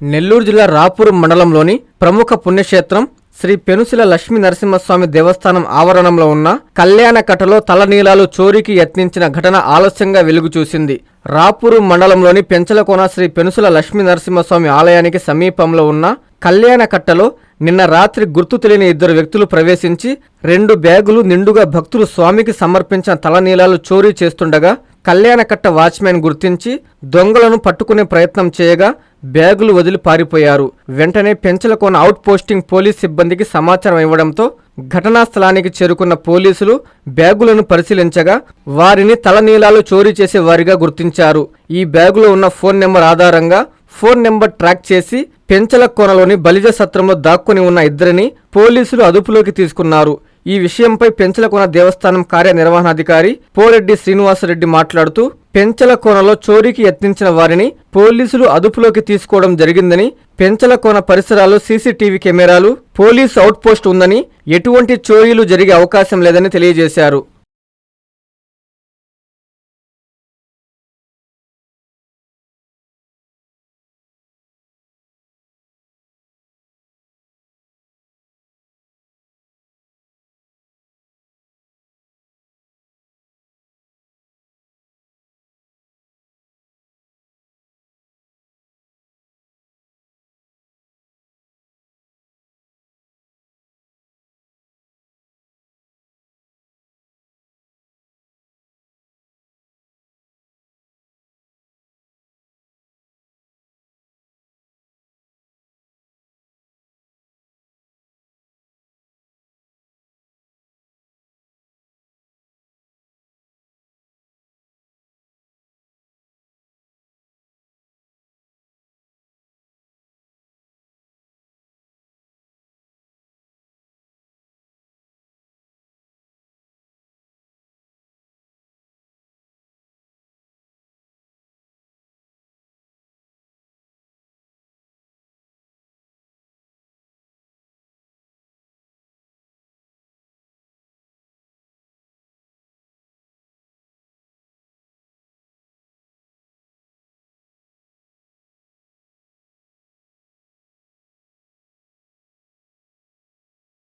నెల్లూరు జిల్లా రాపూర్ మండలంలోని ప్రముఖ పుణ్యక్షేత్రం శ్రీ పెనుసిల లక్ష్మీ నరసింహస్వామి దేవస్థానం ఆవరణంలో ఉన్న కళ్యాణకట్టలో తలనీలాలు చోరీకి యత్నించిన ఘటన ఆలస్యంగా వెలుగు చూసింది. రాపూరు మండలంలోని పెంచలకోన శ్రీ పెనుసుల లక్ష్మీ నరసింహస్వామి ఆలయానికి సమీపంలో ఉన్న కళ్యాణకట్టలో నిన్న రాత్రి గుర్తు తెలియని ఇద్దరు వ్యక్తులు ప్రవేశించి రెండు బ్యాగులు నిండుగా భక్తులు స్వామికి సమర్పించిన తలనీలాలు చోరీ చేస్తుండగా కళ్యాణకట్ట వాచ్మెన్ గుర్తించి దొంగలను పట్టుకునే ప్రయత్నం చేయగా బ్యాగులు వదిలి పారిపోయారు. వెంటనే పెంచలకోన అవుట్ పోస్టింగ్ పోలీస్ సిబ్బందికి సమాచారం ఇవ్వడంతో ఘటనా స్థలానికి చేరుకున్న పోలీసులు బ్యాగులను పరిశీలించగా వారిని తలనీలాలు చోరీ చేసే వారిగా గుర్తించారు. ఈ బ్యాగులో ఉన్న ఫోన్ నెంబర్ ఆధారంగా ఫోన్ నెంబర్ ట్రాక్ చేసి పెంచల కోనలోని బలిజ సత్రంలో దాక్కుని ఉన్న ఇద్దరిని పోలీసులు అదుపులోకి తీసుకున్నారు. ఈ విషయంపై పెంచలకోన దేవస్థానం కార్యనిర్వహణాధికారి పోరెడ్డి శ్రీనివాసరెడ్డి మాట్లాడుతూ పెంచలకోనలో చోరీకి యత్నించిన వారిని పోలీసులు అదుపులోకి తీసుకోవడం జరిగిందని పెంచలకోన పరిసరాల్లో సీసీటీవీ కెమెరాలు పోలీసు అవుట్పోస్ట్ ఉందని ఎటువంటి చోరీలు జరిగే అవకాశం లేదని తెలియజేశారు.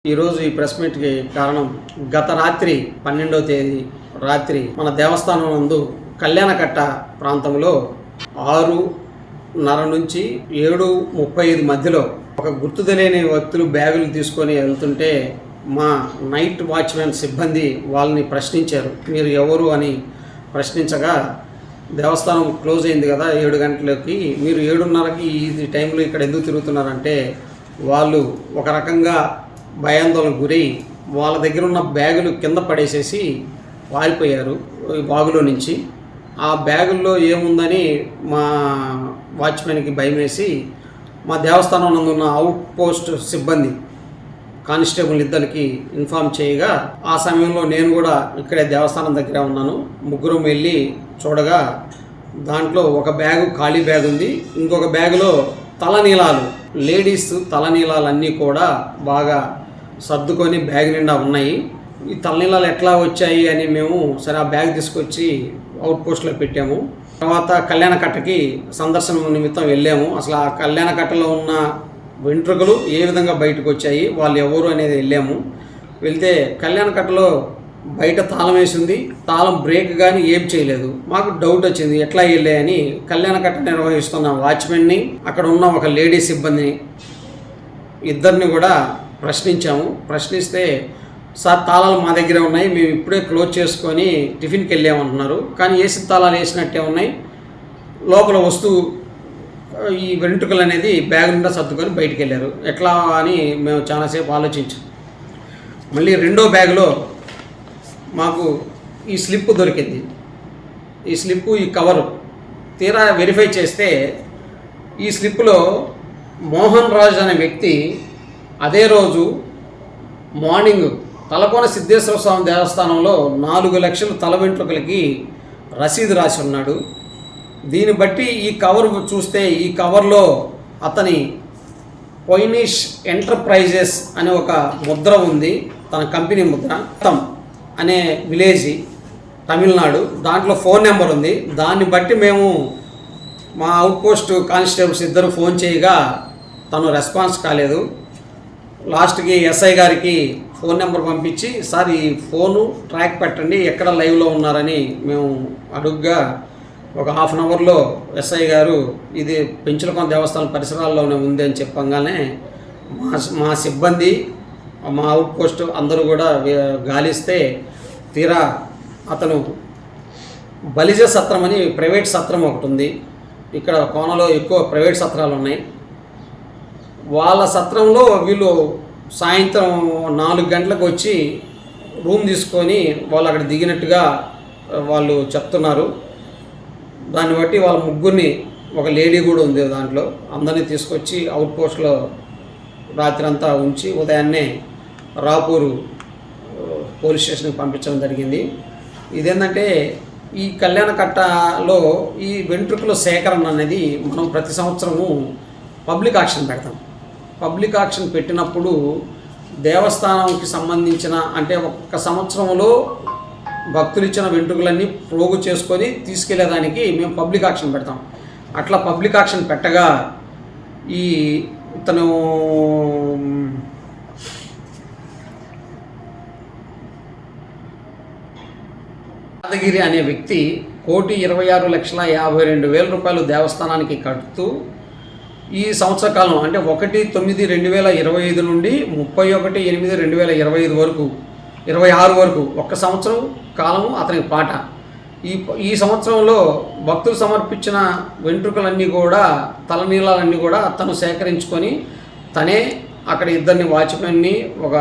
ఈరోజు ఈ ప్రెస్ మీట్కి కారణం గత రాత్రి పన్నెండవ తేదీ రాత్రి మన దేవస్థానం నందు కళ్యాణకట్ట ప్రాంతంలో ఆరున్నర నుంచి ఏడు ముప్పై ఐదు మధ్యలో ఒక గుర్తు తెలియని వ్యక్తులు బ్యాగులు తీసుకొని వెళ్తుంటే మా నైట్ వాచ్మెన్ సిబ్బంది వాళ్ళని ప్రశ్నించారు. మీరు ఎవరు అని ప్రశ్నించగా దేవస్థానం క్లోజ్ అయింది కదా ఏడు గంటలకి మీరు ఏడున్నరకి ఈ టైంలో ఇక్కడ ఎందుకు తిరుగుతున్నారంటే వాళ్ళు ఒక రకంగా భయాందోళనకు గురై వాళ్ళ దగ్గర ఉన్న బ్యాగులు కింద పడేసేసి వారిపోయారు బాగులో నుంచి. ఆ బ్యాగుల్లో ఏముందని మా వాచ్మెన్కి భయం వేసి మా దేవస్థానం నందు ఉన్న అవుట్ పోస్ట్ సిబ్బంది కానిస్టేబుల్ ఇద్దరికి ఇన్ఫామ్ చేయగా ఆ సమయంలో నేను కూడా ఇక్కడే దేవస్థానం దగ్గర ఉన్నాను. ముగ్గురం వెళ్ళి చూడగా దాంట్లో ఒక బ్యాగు ఖాళీ బ్యాగ్ ఉంది. ఇంకొక బ్యాగులో తలనీలాలు లేడీస్ తలనీలాలన్నీ కూడా బాగా సర్దుకొని బ్యాగ్ నిండా ఉన్నాయి. ఈ తలనీలాలు ఎట్లా వచ్చాయి అని మేము సరే ఆ బ్యాగ్ తీసుకొచ్చి అవుట్ పోస్ట్లో పెట్టాము. తర్వాత కళ్యాణకట్టకి సందర్శన నిమిత్తం వెళ్ళాము. అసలు ఆ కళ్యాణకట్టలో ఉన్న వెంట్రుకలు ఏ విధంగా బయటకు వచ్చాయి వాళ్ళు ఎవరు అనేది వెళ్ళాము. వెళ్తే కళ్యాణకట్టలో బయట తాళం వేసింది. తాళం బ్రేక్ కానీ ఏం చేయలేదు. మాకు డౌట్ వచ్చింది ఎట్లా వెళ్ళాయని కళ్యాణకట్ట నిర్వహిస్తున్న వాచ్మెన్ని అక్కడ ఉన్న ఒక లేడీ సిబ్బందిని ఇద్దరిని కూడా ప్రశ్నించాము. ప్రశ్నిస్తే సార్ తాళాలు మా దగ్గరే ఉన్నాయి. మేము ఇప్పుడే క్లోజ్ చేసుకొని టిఫిన్కి వెళ్ళామంటున్నారు. కానీ ఏసి తాళాలు వేసినట్టే ఉన్నాయి? లోపల వస్తువు ఈ వెంట్రుకలు అనేది బ్యాగ్ నిండా సర్దుకొని బయటికి వెళ్ళారు. ఎట్లా అని మేము చాలాసేపు ఆలోచించాం. మళ్ళీ రెండో బ్యాగ్లో మాకు ఈ స్లిప్ దొరికింది. ఈ స్లిప్పు ఈ కవరు తీరా వెరిఫై చేస్తే ఈ స్లిప్లో మోహన్ రాజ్ అనే వ్యక్తి అదే రోజు మార్నింగ్ తలకోన సిద్ధేశ్వర స్వామి దేవస్థానంలో నాలుగు లక్షల తల వెంట్రుకలకి రసీదు రాసి ఉన్నాడు. దీన్ని బట్టి ఈ కవర్ చూస్తే ఈ కవర్లో అతని పొయినిష్ ఎంటర్ప్రైజెస్ అనే ఒక ముద్ర ఉంది. తన కంపెనీ ముద్ర. తమ్ అనే విలేజ్ తమిళనాడు. దాంట్లో ఫోన్ నెంబర్ ఉంది. దాన్ని బట్టి మేము మా అవుట్ పోస్ట్ కానిస్టేబుల్స్ ఇద్దరు ఫోన్ చేయగా తను రెస్పాన్స్ కాలేదు. లాస్ట్కి ఎస్ఐ గారికి ఫోన్ నెంబర్ పంపించి సార్ ఈ ఫోను ట్రాక్ పెట్టండి ఎక్కడ లైవ్లో ఉన్నారని మేము అడుగ్గా ఒక హాఫ్ అన్ అవర్లో ఎస్ఐ గారు ఇది పెంచులకొండ దేవస్థానం పరిసరాల్లోనే ఉంది అని చెప్పంగానే మా మా సిబ్బంది మా అవుట్ పోస్ట్ అందరూ కూడా గాలిస్తే తీరా అతను బలిజ సత్రం అని ప్రైవేట్ సత్రం ఒకటి ఉంది. ఇక్కడ కోనలో ఎక్కువ ప్రైవేట్ సత్రాలు ఉన్నాయి వాళ్ళ సత్రంలో వీళ్ళు సాయంత్రం నాలుగు గంటలకు వచ్చి రూమ్ తీసుకొని వాళ్ళు అక్కడ దిగినట్టుగా వాళ్ళు చెప్తున్నారు. దాన్ని బట్టి వాళ్ళ ముగ్గురిని ఒక లేడీ కూడా ఉంది దాంట్లో అందరినీ తీసుకొచ్చి అవుట్ పోస్ట్లో రాత్రి అంతా ఉంచి ఉదయాన్నే రాపూరు పోలీస్ స్టేషన్కి పంపించడం జరిగింది. ఇదేంటంటే ఈ కళ్యాణ కట్టలో ఈ వెంట్రుకల సేకరణ అనేది మనం ప్రతి సంవత్సరము పబ్లిక్ ఆక్షన్ పెడతాం. పబ్లిక్ ఆక్షన్ పెట్టినప్పుడు దేవస్థానంకి సంబంధించిన అంటే ఒక్క సంవత్సరంలో భక్తులు ఇచ్చిన వెంట్రుకలన్నీ ప్రోగు చేసుకొని తీసుకెళ్ళేదానికి మేము పబ్లిక్ ఆక్షన్ పెడతాం. అట్లా పబ్లిక్ ఆక్షన్ పెట్టగా ఈ ఇతను యాదగిరి అనే వ్యక్తి కోటి ఇరవై ఆరు లక్షల యాభై రెండు వేల రూపాయలు దేవస్థానానికి కడుతూ ఈ సంవత్సర కాలం అంటే ఒకటి తొమ్మిది రెండు వేల ఇరవై ఐదు నుండి ముప్పై ఒకటి ఎనిమిది రెండు వేల ఇరవై ఐదు వరకు ఇరవై ఆరు వరకు ఒక్క సంవత్సరం కాలం అతనికి పాట. ఈ ఈ సంవత్సరంలో భక్తులు సమర్పించిన వెంట్రుకలన్నీ కూడా తలనీలాలన్నీ కూడా తను సేకరించుకొని తనే అక్కడ ఇద్దరిని వాచ్మెన్ని ఒక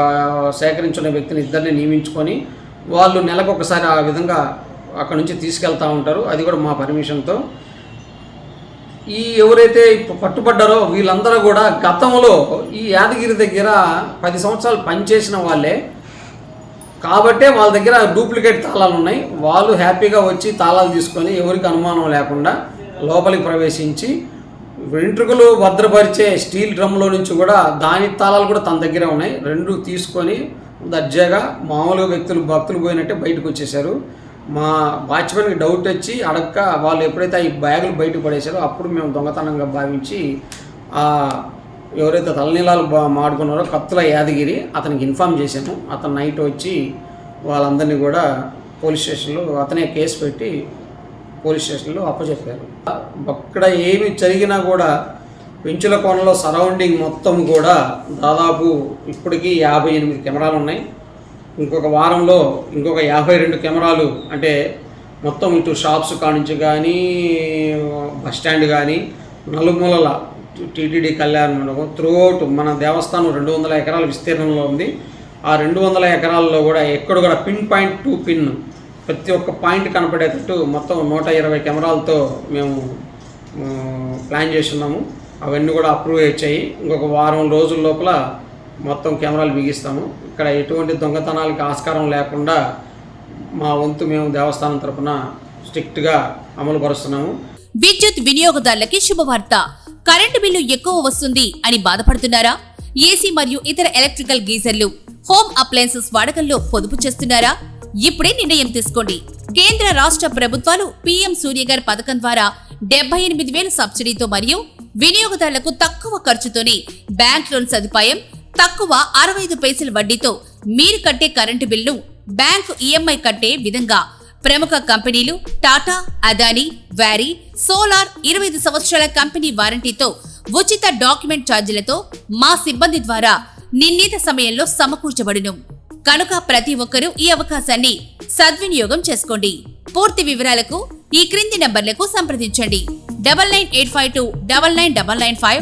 సేకరించిన వ్యక్తిని ఇద్దరిని నియమించుకొని వాళ్ళు నెలకు ఒకసారి ఆ విధంగా అక్కడ నుంచి తీసుకెళ్తూ ఉంటారు. అది కూడా మా పర్మిషన్తో. ఈ ఎవరైతే ఇప్పుడు పట్టుబడ్డారో వీళ్ళందరూ కూడా గతంలో ఈ యాదగిరి దగ్గర పది సంవత్సరాలు పనిచేసిన వాళ్ళే. కాబట్టే వాళ్ళ దగ్గర డూప్లికేట్ తాళాలు ఉన్నాయి. వాళ్ళు హ్యాపీగా వచ్చి తాళాలు తీసుకొని ఎవరికి అనుమానం లేకుండా లోపలికి ప్రవేశించి వెంట్రుకలు భద్రపరిచే స్టీల్ డ్రమ్లో నుంచి కూడా దాని తాళాలు కూడా తన దగ్గరే ఉన్నాయి. రెండు తీసుకొని దర్జాగా మామూలుగా వ్యక్తులు భక్తులు పోయినట్టే బయటకు వచ్చేసారు మా వాచ్మెన్కి డౌట్ వచ్చి అడక్క వాళ్ళు ఎప్పుడైతే ఈ బ్యాగులు బయటకు పడేశారో అప్పుడు మేము దొంగతనంగా భావించి ఆ ఎవరైతే తలనీలాలు బా మాడుకున్నారో కత్తుల యాదగిరి అతనికి ఇన్ఫామ్ చేశాము. అతను నైట్ వచ్చి వాళ్ళందరినీ కూడా పోలీస్ స్టేషన్లో అతనే కేసు పెట్టి పోలీస్ స్టేషన్లో అప్పచెప్పారు. అక్కడ ఏమి జరిగినా కూడా పెంచుల కోనలో సరౌండింగ్ మొత్తం కూడా దాదాపు ఇప్పటికీ యాభై ఎనిమిది కెమెరాలు ఉన్నాయి ఇంకొక వారంలో ఇంకొక యాభై రెండు కెమెరాలు అంటే మొత్తం ఇటు షాప్స్ కానించి కానీ బస్ స్టాండ్ కానీ నలుమూలల టీటీడీ కళ్యాణ మండపం త్రూఅవుట్ మన దేవస్థానం రెండు వందల ఎకరాల విస్తీర్ణంలో ఉంది. ఆ రెండు వందల ఎకరాల్లో కూడా ఎక్కడ కూడా పిన్ పాయింట్ టు పిన్ ప్రతి ఒక్క పాయింట్ కనపడేటట్టు మొత్తం నూట ఇరవై కెమెరాలతో మేము ప్లాన్ ప్లాన్ చేస్తున్నాము. అవన్నీ కూడా అప్రూవ్ అయ్యాయి. ఇంకొక వారం రోజుల లోపల మొత్తం కెమెరాలు బిగిస్తాము. ఇక్కడ ఎటువంటి దొంగతనాలకి ఆస్కారం లేకుండా మా వంతు మేము దేవస్థానం తరపున స్ట్రిక్ట్గా అమలు పరుస్తున్నాము. విద్యుత్ వినియోగదారులకి శుభవార్త. కరెంటు బిల్లు ఎక్కువ వస్తుంది అని బాధపడుతున్నారా? ఏసీ మరియు ఇతర ఎలక్ట్రికల్ గీజర్లు హోమ్ అప్లయన్సెస్ వాడకంలో పొదుపు చేస్తున్నారా? ఇప్పుడే నిర్ణయం తీసుకోండి. కేంద్ర రాష్ట్ర ప్రభుత్వాలు పీఎం సూర్యగారి పథకం ద్వారా డెబ్బై ఎనిమిది వేల సబ్సిడీతో మరియు వినియోగదారులకు తక్కువ ఖర్చుతోనే బ్యాంక్ లోన్ సదుపాయం తక్కువ అరవై ఐదు పైసల వడ్డీతో మీరు కట్టే కరెంటు బిల్లు బ్యాంకు ఈఎంఐ కట్టే విధంగా ప్రముఖ కంపెనీలు టాటా అదానీ వ్యారీ సోలార్ ఇరవై ఐదు సంవత్సరాల కంపెనీ వారంటీతో ఉచిత డాక్యుమెంట్ ఛార్జీలతో మా సిబ్బంది ద్వారా నిర్ణీత సమయంలో సమకూర్చబడును. కనుక ప్రతి ఒక్కరూ ఈ అవకాశాన్ని సద్వినియోగం చేసుకోండి. పూర్తి వివరాలకు ఈ క్రింది నంబర్లకు సంప్రదించండి. Double nine eight five two double nine double nine five